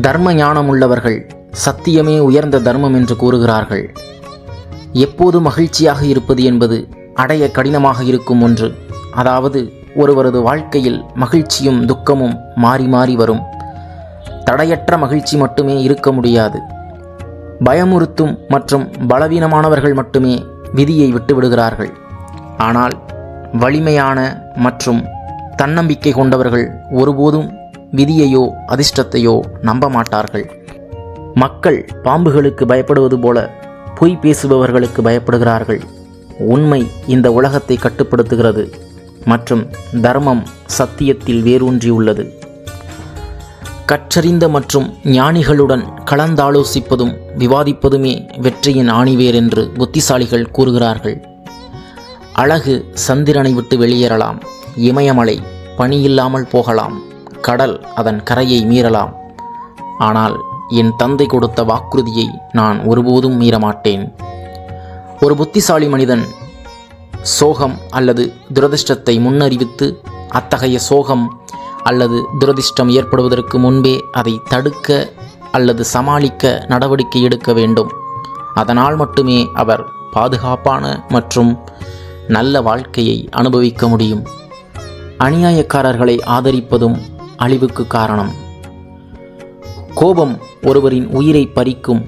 தர்ம ஞானம் உள்ளவர்கள் சத்தியமே உயர்ந்த தர்மம் என்று கூறுகிறார்கள். எப்போது மகிழ்ச்சியாக இருப்பது என்பது அடைய கடினமாக இருக்கும் ஒன்று. அதாவது ஒருவரது வாழ்க்கையில் மகிழ்ச்சியும் துக்கமும் மாறி மாறி வரும். தடையற்ற மகிழ்ச்சி மட்டுமே இருக்க முடியாது. பயமுறுத்தும் மற்றும் பலவீனமானவர்கள் மட்டுமே விதியை விட்டுவிடுகிறார்கள் ஆனால் வலிமையான மற்றும் தன்னம்பிக்கை கொண்டவர்கள் ஒருபோதும் விதியையோ அதிர்ஷ்டத்தையோ நம்ப மாட்டார்கள். மக்கள் பாம்புகளுக்கு பயப்படுவது போல பொய் பேசுபவர்களுக்கு பயப்படுகிறார்கள். உண்மை இந்த உலகத்தை கட்டுப்படுத்துகிறது மற்றும் தர்மம் சத்தியத்தில் வேரூன்றியுள்ளது. கற்றறிந்த மற்றும் ஞானிகளுடன் கலந்தாலோசிப்பதும் விவாதிப்பதுமே வெற்றியின் ஆணிவேர் என்று புத்திசாலிகள் கூறுகிறார்கள். அழகு சந்திரனை விட்டு வெளியேறலாம். இமயமலை பணியில்லாமல் போகலாம். கடல் அதன் கரையை மீறலாம். ஆனால் என் தந்தை கொடுத்த வாக்குறுதியை நான் ஒருபோதும் மீறமாட்டேன். ஒரு புத்திசாலி மனிதன் சோகம் அல்லது துரதிர்ஷ்டத்தை முன்னறிவித்து அத்தகைய சோகம் அல்லது துரதிர்ஷ்டம் ஏற்படுவதற்கு முன்பே அதை தடுக்க அல்லது சமாளிக்க நடவடிக்கை எடுக்க வேண்டும். அதனால் மட்டுமே அவர் பாதுகாப்பான மற்றும் நல்ல வாழ்க்கையை அனுபவிக்க முடியும். அநியாயக்காரர்களை ஆதரிப்பதும் அழிவுக்கு காரணம். கோபம் ஒருவரின் உயிரை பறிக்கும்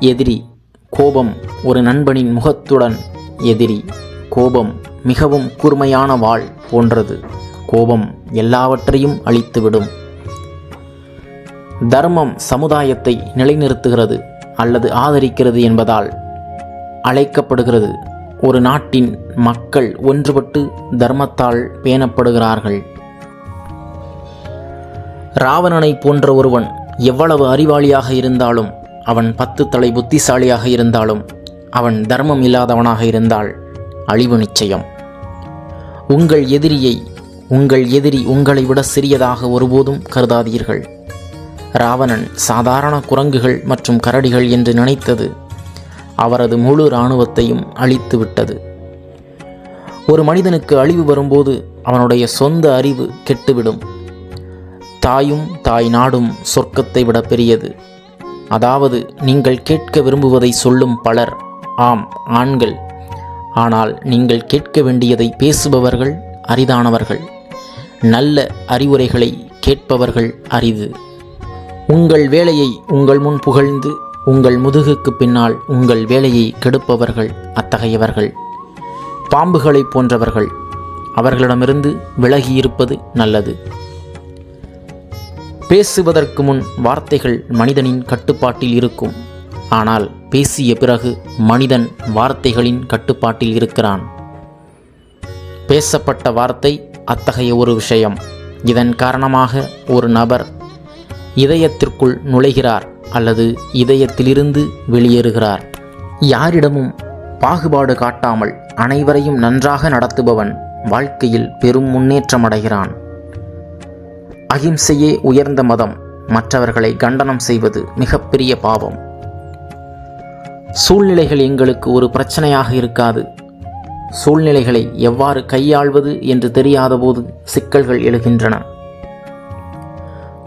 எதிரி. கோபம் ஒரு நண்பனின் முகத்துடன் எதிரி. கோபம் மிகவும் கூர்மையான வாள் போன்றது. கோபம் எல்லாவற்றையும் அழித்துவிடும். தர்மம் சமுதாயத்தை நிலைநிறுத்துகிறது அல்லது ஆதரிக்கிறது என்பதால் அழைக்கப்படுகிறது. ஒரு நாட்டின் மக்கள் ஒன்றுபட்டு தர்மத்தால் பேணப்படுகிறார்கள். ராவணனை போன்ற ஒருவன் எவ்வளவு அறிவாளியாக இருந்தாலும் அவன் பத்து தலை புத்திசாலியாக இருந்தாலும் அவன் தர்மம் இல்லாதவனாக இருந்தால் அழிவு நிச்சயம். உங்கள் எதிரியை உங்கள் எதிரி உங்களை விட சிறியதாக ஒருபோதும் கருதாதீர்கள். ராவணன் சாதாரண குரங்குகள் மற்றும் கரடிகள் என்று நினைத்தது அவரது முழு இராணுவத்தையும் அழித்து விட்டது. ஒரு மனிதனுக்கு அழிவு வரும்போது அவனுடைய சொந்த அறிவு கெட்டுவிடும். தாயும் தாய் நாடும் சொர்க்கத்தை விட பெரியது. அதாவது நீங்கள் கேட்க விரும்புவதை சொல்லும் பலர் ஆம் ஆண்கள். ஆனால் நீங்கள் கேட்க வேண்டியதை பேசுபவர்கள் அரிதானவர்கள். நல்ல அறிவுரைகளை கேட்பவர்கள் அரிது. உங்கள் வேலையை உங்கள் முன் புகழ்ந்து உங்கள் முதுகுக்கு பின்னால் உங்கள் வேலையை கெடுப்பவர்கள் அத்தகையவர்கள். பாம்புகளைப் போன்றவர்கள். அவர்களிடமிருந்து விலகியிருப்பது நல்லது. பேசுவதற்கு முன் வார்த்தைகள் மனிதனின் கட்டுப்பாட்டில் இருக்கும். ஆனால் பேசிய பிறகு மனிதன் வார்த்தைகளின் கட்டுப்பாட்டில் இருக்கிறான். பேசப்பட்ட வார்த்தை அத்தகைய ஒரு விஷயம். இதன் காரணமாக ஒரு நபர் இதயத்திற்குள் நுழைகிறார் அல்லது இதயத்திலிருந்து வெளியேறுகிறார். யாரிடமும் பாகுபாடு காட்டாமல் அனைவரையும் நன்றாக நடத்துபவன் வாழ்க்கையில் பெரும் முன்னேற்றம் அடைகிறான் அகிம்சையே உயர்ந்த மதம். மற்றவர்களை கண்டனம் செய்வது மிகப்பெரிய பாவம். சூழ்நிலைகள் எங்களுக்கு ஒரு பிரச்சனையாக இருக்காது. சூழ்நிலைகளை எவ்வாறு கையாள்வது என்று தெரியாதபோது சிக்கல்கள் எழுகின்றன.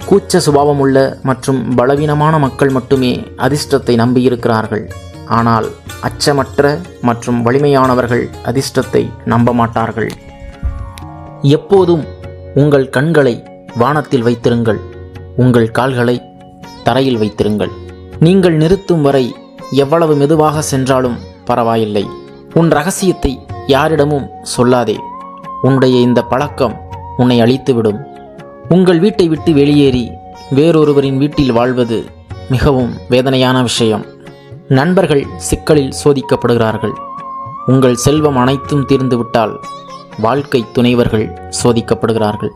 கூச்ச சுபாவமுள்ள மற்றும் பலவீனமான மக்கள் மட்டுமே அதிர்ஷ்டத்தை நம்பியிருக்கிறார்கள். ஆனால் அச்சமற்ற மற்றும் வலிமையானவர்கள் அதிர்ஷ்டத்தை நம்ப மாட்டார்கள் எப்போதும் உங்கள் கண்களை வானத்தில் வைத்திருங்கள். உங்கள் கால்களை தரையில் வைத்திருங்கள். நீங்கள் நிறுத்தும் வரை எவ்வளவு மெதுவாக சென்றாலும் பரவாயில்லை. உன் ரகசியத்தை யாரிடமும் சொல்லாதே. உன்னுடைய இந்த பழக்கம் உன்னை அழித்துவிடும். உங்கள் வீட்டை விட்டு வெளியேறி வேறொருவரின் வீட்டில் வாழ்வது மிகவும் வேதனையான விஷயம். நண்பர்கள் சிக்கலில் சோதிக்கப்படுகிறார்கள். உங்கள் செல்வம் அனைத்தும் தீர்ந்துவிட்டால் வாழ்க்கை துணைவர்கள் சோதிக்கப்படுகிறார்கள்.